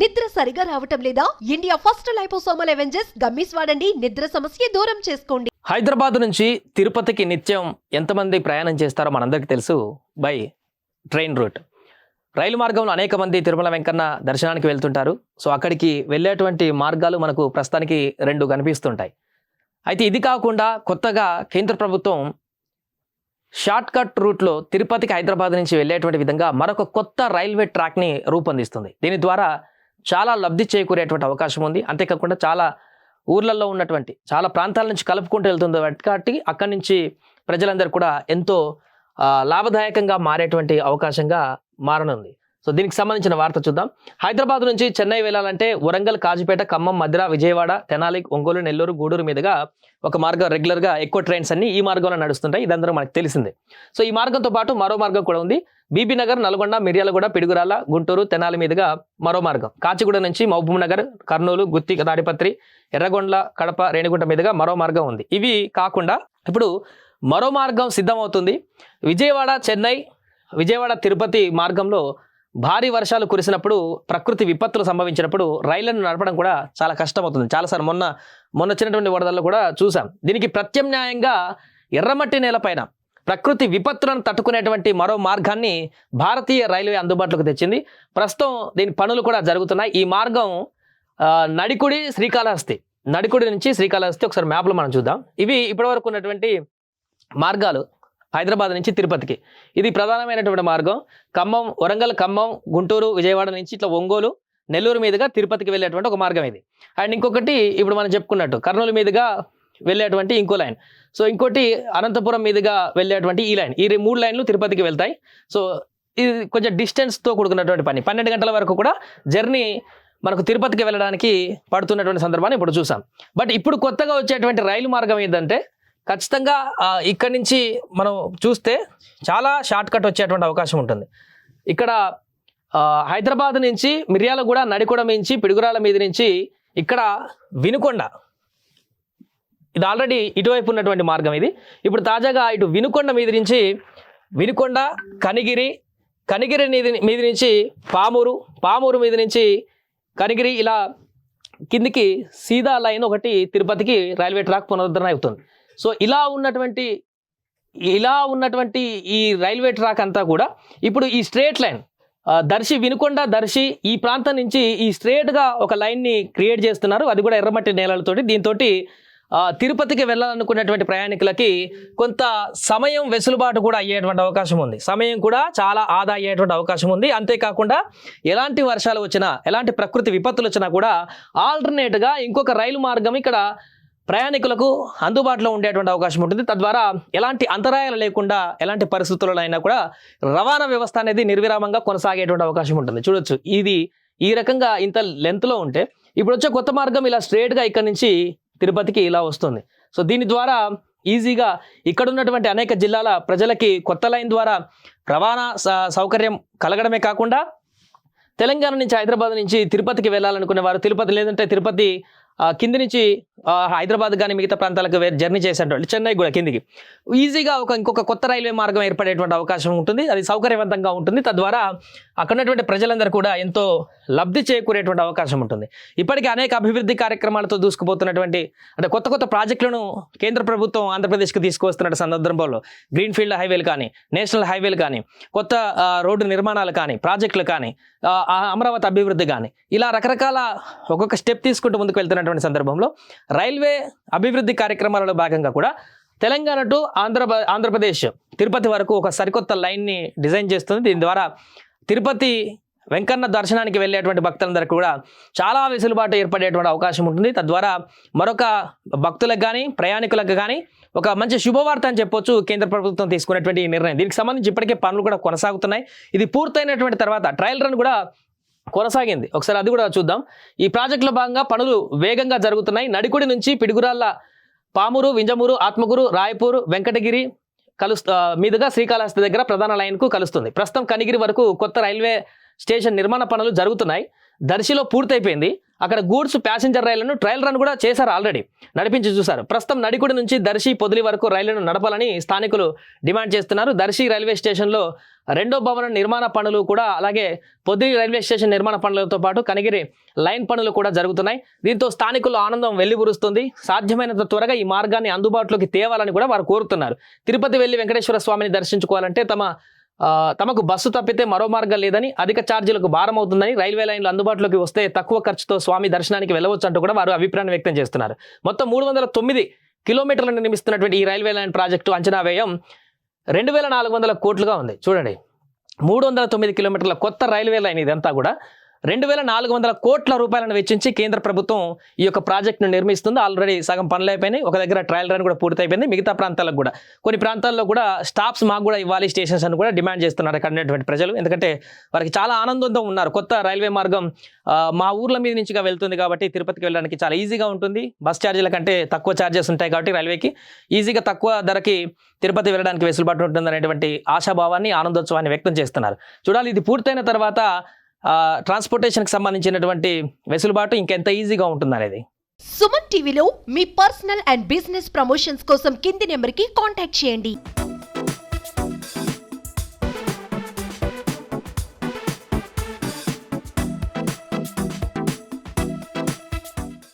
నిద్ర సరిగా రావటం లేదా? India first liposomal avengers gummies వాడండి నిద్ర సమస్య దూరం చేసుకోండి. హైదరాబాద్ నుంచి తిరుపతికి నిత్యం ఎంతమంది ప్రయాణం చేస్తారో మనందరికీ తెలుసు. By train route. రైలు మార్గంలో అనేక మంది తిరుమల వెంకన్న దర్శనానికి వెళ్తుంటారు. సో అక్కడికి వెళ్ళేటువంటి మార్గాలు మనకు ప్రస్తుతానికి రెండు కనిపిస్తుంటాయి. అయితే ఇది కాకుండా కొత్తగా కేంద్ర ప్రభుత్వం షార్ట్ కట్ రూట్లో తిరుపతికి హైదరాబాద్ నుంచి వెళ్ళేటువంటి విధంగా మరొక కొత్త రైల్వే ట్రాక్ని రూపొందిస్తుంది. దీని ద్వారా చాలా లబ్ధి చేకూరేటువంటి అవకాశం ఉంది. అంతేకాకుండా చాలా ఊర్లలో ఉన్నటువంటి చాలా ప్రాంతాల నుంచి కలుపుకుంటూ వెళ్తుంది కాబట్టి అక్కడి నుంచి ప్రజలందరూ కూడా ఎంతో లాభదాయకంగా మారేటువంటి అవకాశంగా మారనుంది. సో దీనికి సంబంధించిన వార్త చూద్దాం. హైదరాబాద్ నుంచి చెన్నై వెళ్ళాలంటే వరంగల్ కాజుపేట ఖమ్మం మధుర విజయవాడ తెనాలి ఒంగోలు నెల్లూరు గూడూరు మీదుగా ఒక మార్గం రెగ్యులర్గా ఎక్కువ ట్రైన్స్ అన్ని ఈ మార్గంలో నడుస్తుంటాయి. ఇదందరూ మనకు తెలిసిందే. సో ఈ మార్గంతో పాటు మరో మార్గం కూడా ఉంది. బీబీ నగర్ నల్గొండ మిర్యాలగూడ పిడుగురాల గుంటూరు తెనాలి మీదుగా మరో మార్గం. కాచిగూడ నుంచి మహబూబ్ నగర్ కర్నూలు గుత్తి తాడిపత్రి ఎర్రగొండ్ల కడప రేణిగుంట మీదుగా మరో మార్గం ఉంది. ఇవి కాకుండా ఇప్పుడు మరో మార్గం సిద్ధమవుతుంది. విజయవాడ చెన్నై విజయవాడ తిరుపతి మార్గంలో భారీ వర్షాలు కురిసినప్పుడు ప్రకృతి విపత్తులు సంభవించినప్పుడు రైళ్ళను నడపడం కూడా చాలా కష్టమవుతుంది. చాలాసార్లు మొన్న మొన్న వచ్చినటువంటి వరదల్లో కూడా చూసాం. దీనికి ప్రత్యామ్నాయంగా ఎర్రమట్టి నేలపైన ప్రకృతి విపత్తులను తట్టుకునేటువంటి మరో మార్గాన్ని భారతీయ రైల్వే అందుబాటులోకి తెచ్చింది. ప్రస్తుతం దీని పనులు కూడా జరుగుతున్నాయి. ఈ మార్గం నడికుడి శ్రీకాళహస్తి. నడికుడి నుంచి శ్రీకాళహస్తి ఒకసారి మ్యాప్లో మనం చూద్దాం. ఇవి ఇప్పటివరకు ఉన్నటువంటి మార్గాలు. హైదరాబాద్ నుంచి తిరుపతికి. ఇది ప్రధానమైనటువంటి మార్గం. ఖమ్మం వరంగల్ ఖమ్మం గుంటూరు విజయవాడ నుంచి ఇట్లా ఒంగోలు నెల్లూరు మీదుగా తిరుపతికి వెళ్ళేటువంటి ఒక మార్గం ఇది. అండ్ ఇంకొకటి ఇప్పుడు మనం చెప్పుకున్నట్టు కర్నూలు మీదుగా వెళ్ళేటువంటి ఇంకో లైన్. సో ఇంకోటి అనంతపురం మీదుగా వెళ్ళేటువంటి ఈ లైన్. ఈ మూడు లైన్లు తిరుపతికి వెళ్తాయి. సో ఇది కొంచెం డిస్టెన్స్తో కూడుకున్నటువంటి పని. పన్నెండు గంటల వరకు కూడా జర్నీ మనకు తిరుపతికి వెళ్ళడానికి పడుతున్నటువంటి సందర్భాన్ని ఇప్పుడు చూసాం. బట్ ఇప్పుడు కొత్తగా వచ్చేటువంటి రైలు మార్గం ఏంటంటే ఖచ్చితంగా ఇక్కడ ఇక్కడి నుంచి మనం చూస్తే చాలా షార్ట్ కట్ వచ్చేటువంటి అవకాశం ఉంటుంది. ఇక్కడ హైదరాబాద్ నుంచి మిర్యాలగూడ నడికొడ నుంచి పిడుగురాల మీద నుంచి ఇక్కడ వినుకొండ. ఇది ఆల్రెడీ ఇటువైపు ఉన్నటువంటి మార్గం ఇది. ఇప్పుడు తాజాగా ఇటు వినుకొండ మీద నుంచి వినుకొండ కనిగిరి కనిగిరి మీద నుంచి పామూరు పామూరు మీద నుంచి కనిగిరి ఇలా కిందికి సీదా లైన్ ఒకటి తిరుపతికి రైల్వే ట్రాక్ పునరుద్ధరణ అవుతుంది. సో ఇలా ఉన్నటువంటి ఇలా ఉన్నటువంటి ఈ రైల్వే ట్రాక్ అంతా కూడా ఇప్పుడు ఈ స్ట్రేట్ లైన్ దర్శి వినుకొండ దర్శి ఈ ప్రాంతం నుంచి ఈ స్ట్రేట్గా ఒక లైన్ని క్రియేట్ చేస్తున్నారు. అది కూడా ఎర్రమట్టి నేలలతోటి. దీంతో తిరుపతికి వెళ్ళాలనుకున్నటువంటి ప్రయాణికులకి కొంత సమయం వెసులుబాటు కూడా అయ్యేటువంటి అవకాశం ఉంది. సమయం కూడా చాలా ఆదా అయ్యేటువంటి అవకాశం ఉంది. అంతేకాకుండా ఎలాంటి వర్షాలు వచ్చినా ఎలాంటి ప్రకృతి విపత్తులు వచ్చినా కూడా ఆల్టర్నేట్గా ఇంకొక రైలు మార్గం ఇక్కడ ప్రయాణికులకు అందుబాటులో ఉండేటువంటి అవకాశం ఉంటుంది. తద్వారా ఎలాంటి అంతరాయాలు లేకుండా ఎలాంటి పరిస్థితుల్లో అయినా కూడా రవాణా వ్యవస్థ అనేది నిర్విరామంగా కొనసాగేటువంటి అవకాశం ఉంటుంది. చూడొచ్చు. ఇది ఈ రకంగా ఇంత లెంత్లో ఉంటే ఇప్పుడు వచ్చే కొత్త మార్గం ఇలా స్ట్రేట్గా ఇక్కడ నుంచి తిరుపతికి ఇలా వస్తుంది. సో దీని ద్వారా ఈజీగా ఇక్కడ ఉన్నటువంటి అనేక జిల్లాల ప్రజలకి కొత్త లైన్ ద్వారా రవాణా స- సౌకర్యం కలగడమే కాకుండా తెలంగాణ నుంచి హైదరాబాద్ నుంచి తిరుపతికి వెళ్ళాలనుకునే వారు తిరుపతి లేదంటే తిరుపతి కింది నుంచి హైదరాబాద్ కానీ మిగతా ప్రాంతాలకు జర్నీ చేసేటువంటి చెన్నై కూడా కిందికి. ఈజీగా ఒక ఇంకొక కొత్త రైల్వే మార్గం ఏర్పడేటువంటి అవకాశం ఉంటుంది. అది సౌకర్యవంతంగా ఉంటుంది. తద్వారా అక్కడ ఉన్నటువంటి ప్రజలందరూ కూడా ఎంతో లబ్ధి చేకూరేటువంటి అవకాశం ఉంటుంది. ఇప్పటికే అనేక అభివృద్ధి కార్యక్రమాలతో దూసుకుపోతున్నటువంటి అంటే కొత్త కొత్త ప్రాజెక్టులను కేంద్ర ప్రభుత్వం ఆంధ్రప్రదేశ్కి తీసుకువస్తున్న సందర్భంలో గ్రీన్ఫీల్డ్ హైవేలు కానీ నేషనల్ హైవేలు కానీ కొత్త రోడ్డు నిర్మాణాలు కానీ ప్రాజెక్టులు కానీ ఆ, అమరావతి అభివృద్ధి కానీ ఇలా రకరకాల ఒక్కొక్క స్టెప్ తీసుకుంటూ ముందుకు వెళ్తున్నటువంటి సందర్భంలో రైల్వే అభివృద్ధి కార్యక్రమాలలో భాగంగా కూడా తెలంగాణ టు ఆంధ్ర ఆంధ్రప్రదేశ్ తిరుపతి వరకు ఒక సరికొత్త లైన్ని డిజైన్ చేస్తుంది. దీని ద్వారా తిరుపతి వెంకన్న దర్శనానికి వెళ్ళేటువంటి భక్తులందరికీ కూడా చాలా వెసులుబాటు ఏర్పడేటువంటి అవకాశం ఉంటుంది. తద్వారా మరొక భక్తులకు కానీ ప్రయాణికులకు కానీ ఒక మంచి శుభవార్త అని చెప్పొచ్చు కేంద్ర ప్రభుత్వం తీసుకున్నటువంటి ఈ నిర్ణయం. దీనికి సంబంధించి ఇప్పటికే పనులు కూడా కొనసాగుతున్నాయి. ఇది పూర్తయినటువంటి తర్వాత ట్రయల్ రన్ కూడా కొనసాగింది. ఒకసారి అది కూడా చూద్దాం. ఈ ప్రాజెక్టులో భాగంగా పనులు వేగంగా జరుగుతున్నాయి. నడికుడి నుంచి పిడుగురాళ్ళ పామూరు వింజమూరు ఆత్మకూరు రాయపూర్ వెంకటగిరి కలుస్తు మీదుగా శ్రీకాళహస్తి దగ్గర ప్రధాన లైన్కు కలుస్తుంది. ప్రస్తుతం కనిగిరి వరకు కొత్త రైల్వే స్టేషన్ నిర్మాణ పనులు జరుగుతున్నాయి. దర్శిలో పూర్తయిపోయింది. అక్కడ గూడ్స్ ప్యాసింజర్ రైళ్ళను ట్రయల్ రన్ కూడా చేశారు ఆల్రెడీ. నడిపించి చూశారు. ప్రస్తుతం నడికుడి నుంచి దర్శి పొదిలి వరకు రైళ్ళను నడపాలని స్థానికులు డిమాండ్ చేస్తున్నారు. దర్శి రైల్వే స్టేషన్లో రెండో భవన నిర్మాణ పనులు కూడా అలాగే పొదిలి రైల్వే స్టేషన్ నిర్మాణ పనులతో పాటు కనిగిరి లైన్ పనులు కూడా జరుగుతున్నాయి. దీంతో స్థానికులు ఆనందం వెల్లిబురుస్తుంది. సాధ్యమైనంత త్వరగా ఈ మార్గాన్ని అందుబాటులోకి తేవాలని కూడా వారు కోరుతున్నారు. తిరుపతి వెళ్ళి వెంకటేశ్వర స్వామిని దర్శించుకోవాలంటే తమ తమకు బస్సు తప్పితే మరో మార్గం లేదని అధిక ఛార్జీలకు భారం అవుతుందని రైల్వే లైన్లు అందుబాటులోకి వస్తే తక్కువ ఖర్చుతో స్వామి దర్శనానికి వెళ్ళవచ్చు అంటూ కూడా వారు అభిప్రాయం వ్యక్తం చేస్తున్నారు. మొత్తం మూడు వందల తొమ్మిది కిలోమీటర్లను నిర్మిస్తున్నటువంటి ఈ రైల్వే లైన్ ప్రాజెక్టు అంచనా వ్యయం రెండు వేల నాలుగు వందల కోట్లుగా ఉంది. చూడండి. మూడు వందల తొమ్మిది కిలోమీటర్ల కొత్త రైల్వే లైన్ ఇదంతా కూడా రెండు వేల నాలుగు వందల కోట్ల రూపాయలను వెచ్చించి కేంద్ర ప్రభుత్వం ఈ యొక్క ప్రాజెక్టును నిర్మిస్తుంది. ఆల్రెడీ సగం పనులు అయిపోయినాయి. ఒక దగ్గర ట్రయల్ రన్ కూడా పూర్తయిపోయింది. మిగతా ప్రాంతాలకు కూడా. కొన్ని ప్రాంతాల్లో కూడా స్టాప్స్ మాకు కూడా ఇవ్వాలి స్టేషన్స్ అని కూడా డిమాండ్ చేస్తున్నారు అక్కడ ఉన్నటువంటి ప్రజలు. ఎందుకంటే వారికి చాలా ఆనందంతో ఉన్నారు. కొత్త రైల్వే మార్గం మా ఊర్ల మీద నుంచిగా వెళ్తుంది కాబట్టి తిరుపతికి వెళ్ళడానికి చాలా ఈజీగా ఉంటుంది. బస్ ఛార్జీల కంటే తక్కువ ఛార్జెస్ ఉంటాయి కాబట్టి రైల్వేకి. ఈజీగా తక్కువ ధరకి తిరుపతి వెళ్ళడానికి వెసులుబాటు ఉంటుంది అనేటువంటి ఆశాభావాన్ని ఆనందోత్సవాన్ని వ్యక్తం చేస్తున్నారు. చూడాలి ఇది పూర్తయిన తర్వాత ట్రాన్స్పోర్టేషన్కి సంబంధించినటువంటి వెసులుబాటు ఇంకెంత ఈజీగా ఉంటుంది అనేది సుమన్ టీవీలో మీ పర్సనల్ అండ్ బిజినెస్ ప్రమోషన్స్ కోసం కింది నెంబర్కి కాంటాక్ట్ చేయండి.